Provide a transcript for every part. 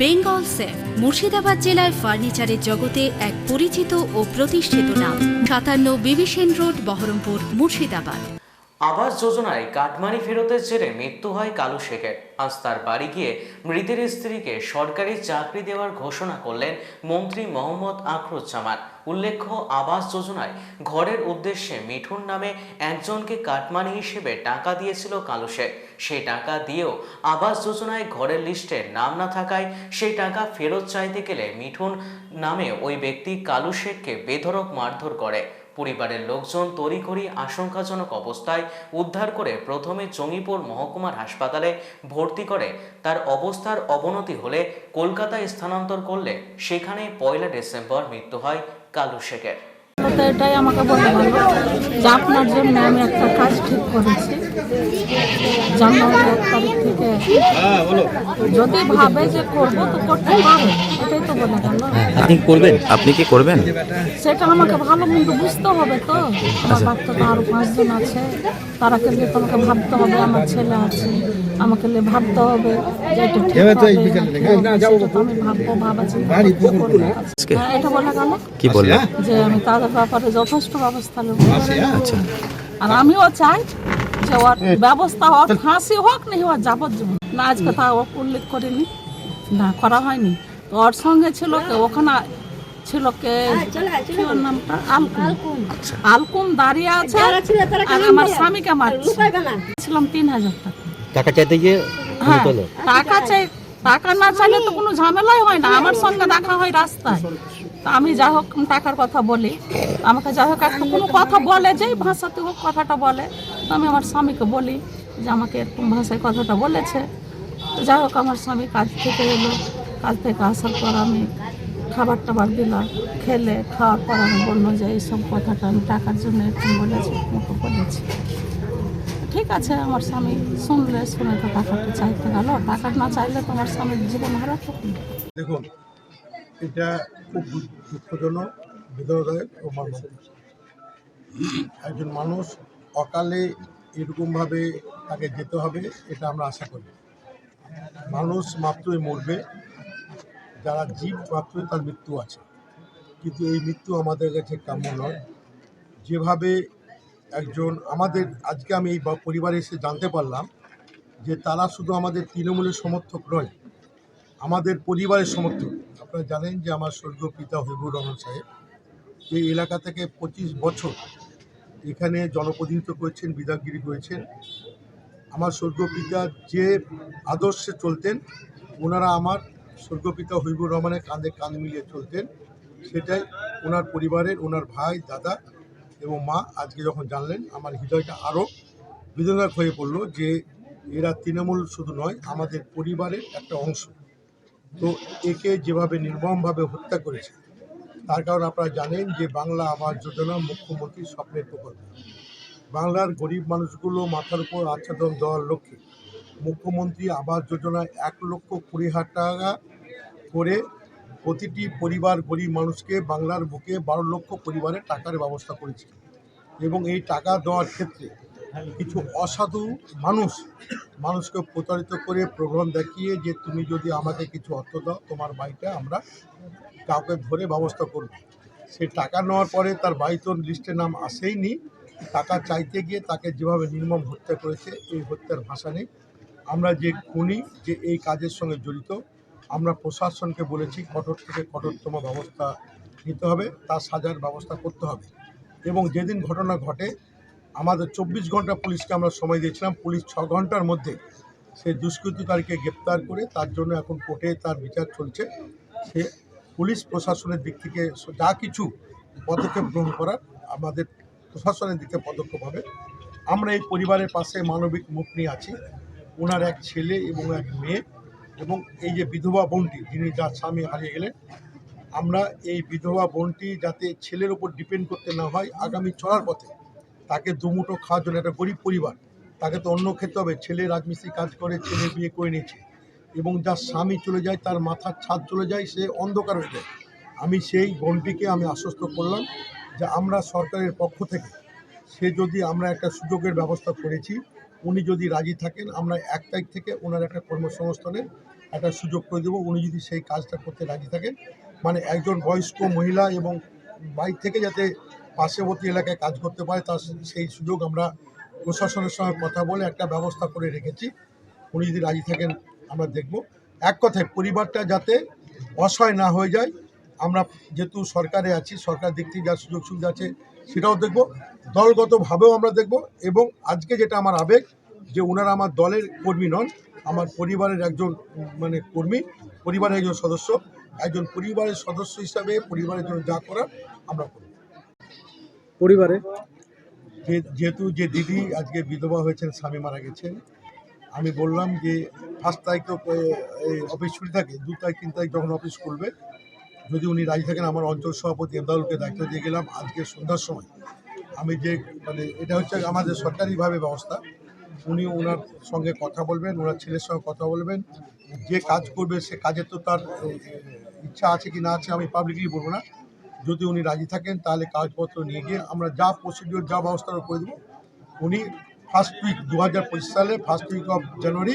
Bengal safe, Murshidabad জেলায় ফার্নিচারের জগতে এক পরিচিত ও প্রতিষ্ঠিত নাম। সাতান্ন বিবিসেন রোড, বহরমপুর, মুর্শিদাবাদ। আবাস যোজনায় কাটমানি ফেরতের জেরে মৃত্যু হয় কালু শেখের। আজ তার বাড়ি গিয়ে মৃতের স্ত্রীকে সরকারি চাকরি দেওয়ার ঘোষণা করলেন মন্ত্রী মোহাম্মদ আখরুজ্জামান। উল্লেখ্য, আবাস যোজনায় ঘরের উদ্দেশ্যে মিঠুন নামে একজনকে কাটমানি হিসেবে টাকা দিয়েছিল কালু শেখ সেই টাকা দিয়েও আবাস যোজনায় ঘরের লিস্টে নাম না থাকায় সেই টাকা ফেরত চাইতে গেলে মিঠুন নামে ওই ব্যক্তি কালু শেখকে বেধড়ক মারধর করে। পরিবারের লোকজন তড়িঘড়ি আশঙ্কাজনক অবস্থায় উদ্ধার করে প্রথমে জঙ্গিপুর মহকুমার হাসপাতালে ভর্তি করে, তার অবস্থার অবনতি হলে কলকাতায় স্থানান্তর করলে সেখানে পয়লা ডিসেম্বর মৃত্যু হয় কালু শেখের। এটাই আমাকে বলতে যে আপনার জন্য আমি একটা কাজ ঠিক করেছি। জানুয়ারি এক তারিখ থেকে যদি ভাবে যে করব তো করতে পারে এটাই তো বলে গেল। আপনি করবেন? আপনি কি করবেন? সেটা আমাকে ভালো মন্দ বুঝতে হবে তো। আমার বাচ্চা তো আরও পাঁচজন আছে। তারাকে নিয়ে তো আমাকে ভাবতে হবে আমার ছেলে আছে। আমাকে নিয়ে ভাবতে হবে যে এটা? হ্যাঁ, বলে গেল কি বললেন যে আমি তাদের ব্যাপারে যথেষ্ট ব্যবস্থা নেব। আচ্ছা। আর আমিও চাই যে ওর ব্যবস্থা হোক ফাঁসি হোক না ওর যাবজ্জীবন না আজকে তা ও উল্লেখ করিনি। না করা হয়নি। ওর সঙ্গে ছিল কে? ওখানে ছিল কে? কি ওর নামটা আলকুম। আলকুম। দাঁড়িয়ে আছে আর আমার স্বামীকে মারছে ছিলাম তিন হাজার টাকা। টাকা চাইতে গিয়ে হ্যাঁ টাকা চাই টাকা না চাইলে তো কোনো ঝামেলাই হয় না। আমার সঙ্গে দেখা হয় রাস্তায়। তা আমি যা হোক টাকার কথা বলি। আমাকে যাই হোক, একটা কোনো কথা বলে, যেই ভাষাতে হোক কথাটা বলে। তো আমি আমার স্বামীকে বলি যে আমাকে এরকম ভাষায় কথাটা বলেছে। তো যাই হোক, আমার স্বামী কাজ থেকে এলো। কাজ থেকে আসার পর আমি খাবার টাবার দিলাম, খেলে খাওয়ার পর আমি বলল যে এইসব কথাটা আমি টাকার জন্য এরকম বলেছি ওকে বলেছি। ঠিক আছে, আমার স্বামী শুনলে শুনে তো টাকাটা চাইতে গেল। টাকা না চাইলে তো আমার স্বামীর জীবন হারাতো। দেখুন, এটা খুব দুঃখজনক। ও একজন মানুষ অকালে এরকমভাবে তাকে যেতে হবে, এটা আমরা আশা করি। মানুষ মাত্রই মরবে, যারা জীব মাত্রই তার মৃত্যু আছে। কিন্তু এই মৃত্যু আমাদের কাছে কাম্য নয়। যেভাবে একজন আমাদের, আজকে আমি এই পরিবারে এসে জানতে পারলাম যে তারা শুধু আমাদের তৃণমূলের সমর্থক নয়, আমাদের পরিবারের সমর্থক। আপনারা জানেন যে আমার স্বর্গীয় পিতা হবিবুর রহমান সাহেব এই এলাকা থেকে পঁচিশ বছর এখানে জনপ্রতিনিধিত্ব করেছেন বিধায়কগিরি করেছেন আমার স্বর্গীয় পিতা যে আদর্শে চলতেন, ওনারা আমার স্বর্গীয় পিতা হবিবুর রহমানের কাঁধে কাঁধ মিলিয়ে চলতেন। সেটাই ওনার পরিবারের, ওনার ভাই, দাদা এবং মা আজকে যখন জানলেন, আমার হৃদয়টা আরও বেদনাক হয়ে পড়ল যে এরা তৃণমূল শুধু নয়, আমাদের পরিবারের একটা অংশ। তো একে যেভাবে নির্মমভাবে হত্যা করেছে তার কারণ আপনারা জানেন যে বাংলা আবাস যোজনা মুখ্যমন্ত্রীর স্বপ্নের প্রকল্প। বাংলার গরিব মানুষগুলো মাথার উপর আচ্ছাদন দেওয়ার লক্ষ্যে মুখ্যমন্ত্রী আবাস যোজনায় এক লক্ষ কুড়ি হাজার টাকা করে প্রতিটি পরিবার গরিব মানুষকে বাংলার বুকে বারো লক্ষ পরিবারের টাকার ব্যবস্থা করেছে এবং এই টাকা দেওয়ার ক্ষেত্রে কিছু অসাধু মানুষ মানুষকে প্রতারিত করে প্রোগ্রাম দেখিয়ে যে তুমি যদি আমাকে কিছু অর্থ দাও, তোমার বাড়িটা আমরা কাউকে ধরে ব্যবস্থা করব। সে টাকা নেওয়ার পরে তার বাড়ি তো লিস্টে নাম আসেইনি। টাকা চাইতে গিয়ে তাকে যেভাবে নির্মম হত্যা করেছে, এই হত্যার ভাষা নেই। আমরা যে খুনি, যে এই কাজের সঙ্গে জড়িত, আমরা প্রশাসনকে বলেছি কঠোর থেকে কঠোরতম ব্যবস্থা নিতে হবে, তার সাজার ব্যবস্থা করতে হবে। এবং যেদিন ঘটনা ঘটে, আমাদের চব্বিশ ঘণ্টা পুলিশকে আমরা সময় দিয়েছিলাম, পুলিশ ছ ঘণ্টার মধ্যে সেই দুষ্কৃতিকারীকে গ্রেপ্তার করে তার জন্য এখন কোর্টে তার বিচার চলছে। সে পুলিশ প্রশাসনের দিক থেকে যা কিছু পদক্ষেপ গ্রহণ করার আমাদের প্রশাসনের দিকে পদক্ষেপ হবে। আমরা এই পরিবারের পাশে মানবিক মুখ নিয়ে আছি। ওনার এক ছেলে এবং এক মেয়ে এবং এই যে বিধবা বোনটি, যিনি যার স্বামী হারিয়ে গেলেন, আমরা এই বিধবা বোনটি যাতে ছেলের উপর ডিপেন্ড করতে না হয়, আগামী চলার পথে তাকে দুমুঠো খাওয়ার জন্য, একটা গরিব পরিবার, তাকে তো অন্য খেতে হবে। ছেলে রাজমিস্ত্রি কাজ করে, ছেলে বিয়ে করে নিয়েছে। এবং যার স্বামী চলে যায়, তার মাথার ছাদ চলে যায়, সে অন্ধকার হয়ে যায়। আমি সেই বোনটিকে আমি আশ্বস্ত করলাম যে আমরা সরকারের পক্ষ থেকে, সে যদি আমরা একটা সুযোগের ব্যবস্থা করেছি, উনি যদি রাজি থাকেন, আমরা এক তারিখ থেকে ওনার একটা কর্মসংস্থানের একটা সুযোগ করে দেবো। উনি যদি সেই কাজটা করতে রাজি থাকেন মানে একজন বয়স্ক মহিলা এবং বাইক থেকে যাতে পার্শ্ববর্তী এলাকায় কাজ করতে পারে, তার সেই সুযোগ আমরা প্রশাসনের সঙ্গে কথা বলে একটা ব্যবস্থা করে রেখেছি। উনি যদি রাজি থাকেন আমরা দেখব। এক কথায় পরিবারটা যাতে অসহায় না হয়ে যায় আমরা যেহেতু সরকারে আছি সরকার দিক থেকে যা সুযোগ সুবিধা আছে সেটাও দেখব। দলগতভাবেও আমরা দেখব এবং আজকে যেটা আমার আবেগ যে ওনারা আমার দলের কর্মী নন আমার পরিবারের একজন মানে কর্মী পরিবারের একজন সদস্য একজন পরিবারের সদস্য হিসাবে পরিবারের জন্য যা করার আমরা করব। পরিবারে? যে যেহেতু যে দিদি আজকে বিধবা হয়েছেন স্বামী মারা গেছেন আমি বললাম যে ফার্স্ট তারিখ তো এই অফিস ছুটি থাকে, দু তারিখ, তিন তারিখ যখন অফিস খুলবে, যদি উনি রাজি থাকেন, আমার অঞ্চল সভাপতি এমদাউলকে দায়িত্ব দিয়ে গেলাম আজকে সন্ধ্যার সময়। আমি যে মানে এটা হচ্ছে আমাদের সরকারিভাবে ব্যবস্থা। উনি ওনার সঙ্গে কথা বলবেন ওনার ছেলের সঙ্গে কথা বলবেন, যে কাজ করবে সে কাজে তো তার ইচ্ছা আছে কি না আছে আমি পাবলিকলি বলব না। যদি উনি রাজি থাকেন, তাহলে কাগজপত্র নিয়ে গিয়ে আমরা যা প্রসিডিওর যা ব্যবস্থা করে দেবো, উনি ফার্স্ট উইক দু হাজার পঁচিশ সালে, ফার্স্ট উইক অফ জানুয়ারি,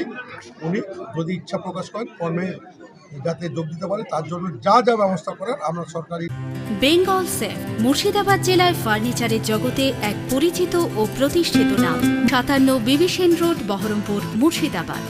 উনি যদি ইচ্ছা প্রকাশ করেন, কর্মে যাতে যোগ দিতে পারে, তার জন্য যা যা ব্যবস্থা করার আমরা সরকারি বেঙ্গল সেফ মুর্শিদাবাদ জেলায় ফার্নিচারের জগতে এক পরিচিত ও প্রতিষ্ঠিত নাম। সাতান্ন বিবিসেন রোড, বহরমপুর, মুর্শিদাবাদ।